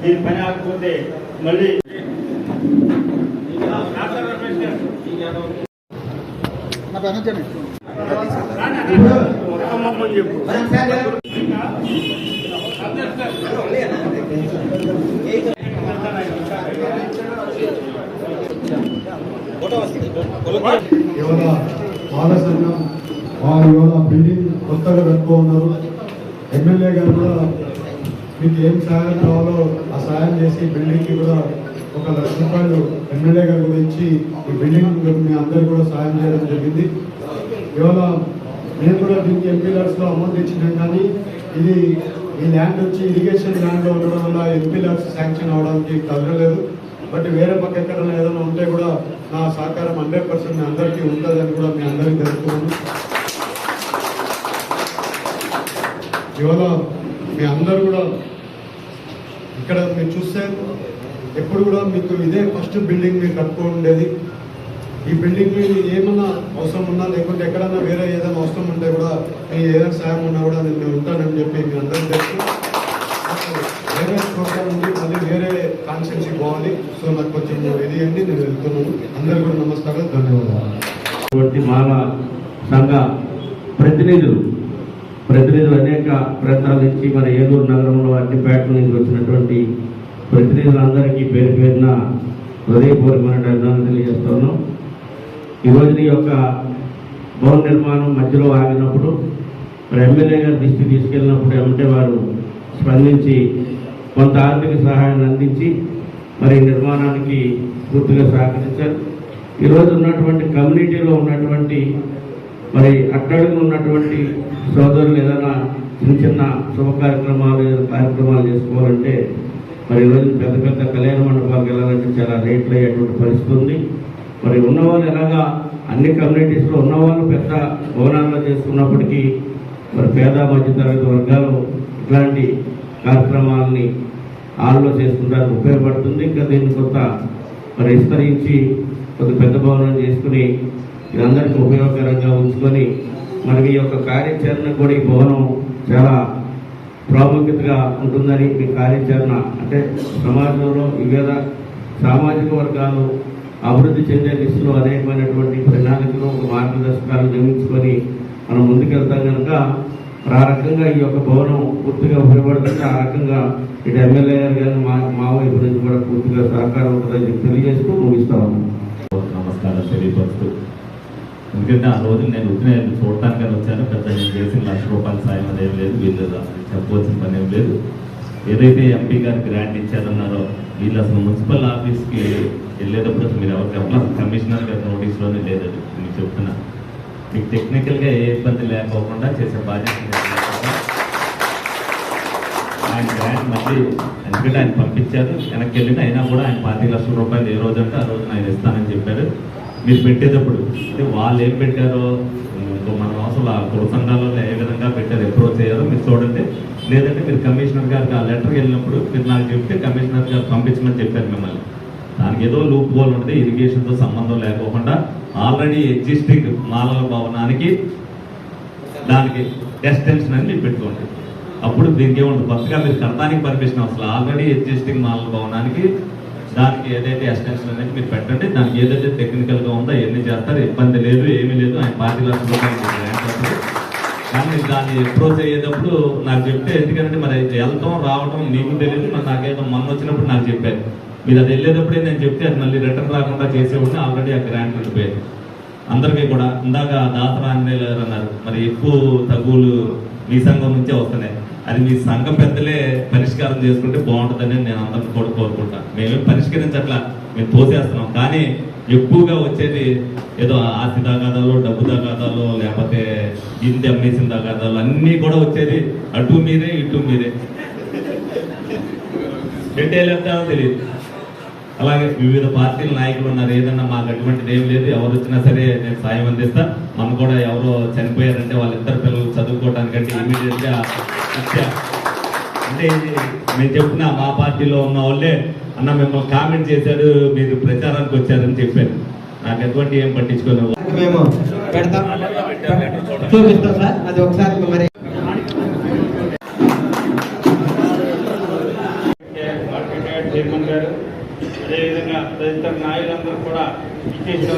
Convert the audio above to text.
దీని పని ఆగకపోతే మళ్ళీ చెప్పు ఇవాళ ఆలస్యంగా వారు ఇవాళ బిల్డింగ్ కొత్తగా కట్టుకో ఉన్నారు ఎమ్మెల్యే గారు కూడా మీకు ఏం సహాయం కావాలో ఆ సహాయం చేసి బిల్డింగ్కి కూడా ఒక లక్ష రూపాయలు ఎమ్మెల్యే గారు కూడా ఇచ్చి ఈ బిల్డింగ్ మీ అందరు కూడా సాయం చేయడం జరిగింది. ఇవాళ నేను కూడా దీనికి ఎంపీ లో అమౌంట్ ఇచ్చినాం కానీ ఇది ఈ ల్యాండ్ వచ్చి ఇరిగేషన్ ల్యాండ్ ఉండడం వల్ల ఎంపీ శాంక్షన్ అవడానికి కదలలేదు. బట్ వేరే పక్క ఎక్కడైనా ఏదైనా ఉంటే కూడా నా సహకారం హండ్రెడ్ పర్సెంట్ మీ అందరికీ ఉంటుందని కూడా మీ అందరికీ తెలుసుకున్నాను ఇవాళ మీ అందరూ కూడా ఇక్కడ మీరు చూస్తే ఎప్పుడు కూడా మీకు ఇదే ఫస్ట్ బిల్డింగ్ మీరు కట్టుకొని ఉండేది ఈ బిల్డింగ్ మీద ఏమన్నా అవసరం ఉన్నా లేకుంటే ఎక్కడన్నా వేరే ఏదైనా అవసరం ఉంటే కూడా ఏదైనా సాయం ఉన్నా కూడా నేను ఉంటానని చెప్పి మీ అందరం తెలుసు. వేరే ప్రోగ్రామ్ ఉంది మళ్ళీ వేరే కాన్సెన్సీ పోవాలి. సో నాకు కొంచెం ఇది అండి నేను వెళ్తున్నాను. అందరికీ కూడా నమస్కారం ధన్యవాదాలు. వంటి మాల సంఘ ప్రతినిధులు ప్రతినిధులు అనేక ప్రాంతాల నుంచి మన ఏలూరు నగరంలో అన్ని పేటల నుంచి వచ్చినటువంటి ప్రతినిధులందరికీ పేరు పేరున హృదయపూర్వకమైన అభినందనలు తెలియజేస్తున్నాం. ఈ రోజు ఈ యొక్క భవన నిర్మాణం మధ్యలో ఆగినప్పుడు మరి ఎమ్మెల్యే గారి దృష్టి తీసుకెళ్ళినప్పుడు ఏమంటే వారు స్పందించి కొంత ఆర్థిక సహాయాన్ని అందించి మరి నిర్మాణానికి పూర్తిగా సహకరించారు. ఈరోజు ఉన్నటువంటి కమ్యూనిటీలో ఉన్నటువంటి మరి అట్టడుగు ఉన్నటువంటి సోదరులు ఏదైనా చిన్న చిన్న శుభ కార్యక్రమాలు కార్యక్రమాలు చేసుకోవాలంటే మరి ఈరోజు పెద్ద పెద్ద కళ్యాణ మండపాలకు వెళ్ళాలంటే చాలా రేట్లు అయ్యేటువంటి పరిస్థితి ఉంది. మరి ఉన్నవాళ్ళు ఎలాగా అన్ని కమ్యూనిటీస్లో ఉన్నవాళ్ళు పెద్ద భవనాల్లో చేసుకున్నప్పటికీ మరి పేద మధ్యతరగతి వర్గాలు ఇట్లాంటి కార్యక్రమాలని ఆల్లో చేసుకుంటారు ఉపయోగపడుతుంది. ఇంకా దీన్ని కొంత మరి విస్తరించి కొంత పెద్ద భవనం చేసుకుని ఇది ఉపయోగకరంగా ఉంచుకొని మనకి ఈ యొక్క కార్యాచరణ కూడా ఈ భవనం చాలా ప్రాముఖ్యతగా ఉంటుందని మీ కార్యాచరణ అంటే సమాజంలో వివిధ సామాజిక వర్గాలు అభివృద్ధి చెందే దిశలో అనేకమైనటువంటి ప్రణాళికలు మార్గదర్శకాలు నిర్మించుకొని మనం ముందుకెళ్తాం కనుక ఆ రకంగా ఈ యొక్క భవనం పూర్తిగా ఉపయోగపడుతుంది ఆ రకంగా ఇటు ఎమ్మెల్యే గారు కానీ మా మా వైపు నుంచి కూడా పూర్తిగా సహకారం ఉంటుందని చెప్పి తెలియజేస్తూ ముగిస్తా ఉన్నాం. నమస్కారం తెలియపరుస్తూ ఎందుకంటే ఆ రోజు నేను ఉద్దిన చూడటానికి వచ్చాను. పెద్ద నేను చేసిన లక్ష రూపాయలు సాయం అదేం లేదు. వీళ్ళు చెప్పవలసిన పని ఏం లేదు. ఏదైతే ఎంపీ గారికి గ్రాంట్ ఇచ్చారన్నారో వీళ్ళు అసలు మున్సిపల్ ఆఫీస్కి వెళ్ళేటప్పుడు అసలు మీరు ఎవరు చెప్పలేదు కమిషనర్ గారి నోటీస్లోనే లేదండి. మీకు చెప్తున్నా. మీకు టెక్నికల్గా ఏ ఇబ్బంది లేకోకుండా చేసే బాధ్యత ఆయన గ్రాంట్ మళ్ళీ ఎందుకంటే ఆయన పంపించారు. వెనక్కి వెళ్ళిన అయినా కూడా ఆయన పార్టీ లక్షల రూపాయలు ఏ రోజు అంటే ఆ రోజు ఆయన ఇస్తానని చెప్పారు. మీరు పెట్టేటప్పుడు అంటే వాళ్ళు ఏం పెట్టారో ఇంకో మన అసలు ఆ కుల సంఘాలలో ఏ విధంగా పెట్టారు అప్రోచ్ చేయాలో మీరు చూడండి. లేదంటే మీరు కమిషనర్ గారికి ఆ లెటర్ వెళ్ళినప్పుడు మీరు నాకు చెప్తే కమిషనర్ గారు పంపించమని చెప్పారు మిమ్మల్ని. దానికి ఏదో లూప్ హోల్ ఉంటుంది ఇరిగేషన్తో సంబంధం లేకోకుండా ఆల్రెడీ ఎగ్జిస్టింగ్ మాలల భవనానికి దానికి ఎక్స్టెన్షన్ అని మీరు పెట్టుకోండి. అప్పుడు దీనికి ఏముంటుంది? కొత్తగా మీరు కట్టడానికి పర్మిషన్ అసలు ఆల్రెడీ ఎగ్జిస్టింగ్ మాలల భవనానికి దానికి ఏదైతే ఎక్స్టెన్షన్ అనేది మీరు పెట్టండి దానికి ఏదైతే టెక్నికల్గా ఉందో ఎన్ని చేస్తారు ఇబ్బంది లేదు ఏమీ లేదు ఆయన పార్టీ లక్షల రూపాయలు కానీ దాన్ని అప్రోచ్ అయ్యేటప్పుడు నాకు చెప్తే ఎందుకంటే మరి వెళ్తాం రావటం నీకు తెలియదు మరి నాకేదో మొన్న వచ్చినప్పుడు నాకు చెప్పారు. మీరు అది వెళ్ళేటప్పుడే నేను చెప్తే అది మళ్ళీ రిటర్న్ రాకుండా చేసేవాడిని ఆల్రెడీ ఆ గ్రాంట్ ఉండిపోయేది. అందరికీ కూడా ఇందాక దాసరా ఆంజనేయులు అన్నారు మరి ఎక్కువ తగులు మీ సంఘం నుంచే వస్తున్నాయి. అది మీ సంఘం పెద్దలే పరిష్కారం చేసుకుంటే బాగుంటుందని నేను అందరిని కూడా కోరుకుంటాను మేమేం పరిష్కరించట్లా మేము తోసేస్తున్నాం. కానీ ఎక్కువగా వచ్చేది ఏదో ఆస్తి తగాదాలు డబ్బు తగాదాలు లేకపోతే ఇంది అమ్మేసిన తగాదాలు అన్నీ కూడా వచ్చేది అటు మీరే ఇటు మీరే. పెట్టేయాలంటారో తెలియదు. అలాగే వివిధ పార్టీల నాయకులు ఉన్నారు. ఏదన్నా మాకు అటువంటిది ఏం లేదు. ఎవరు వచ్చినా సరే నేను సాయం అందిస్తా. మనం కూడా ఎవరో చనిపోయారంటే వాళ్ళిద్దరు పిల్లలు చదువుకోవడానికంటే ఇమీడియట్గా అంటే మేము చెప్పిన మా పార్టీలో ఉన్న వాళ్ళే అన్న మిమ్మల్ని కామెంట్ చేశారు మీరు ప్రచారానికి వచ్చారని చెప్పారు. నాకు ఎటువంటి ఏం పట్టించుకోలేదు మేము పెడతాం. చూపిస్తాం సార్. అది ఒకసారి మరి Thank you.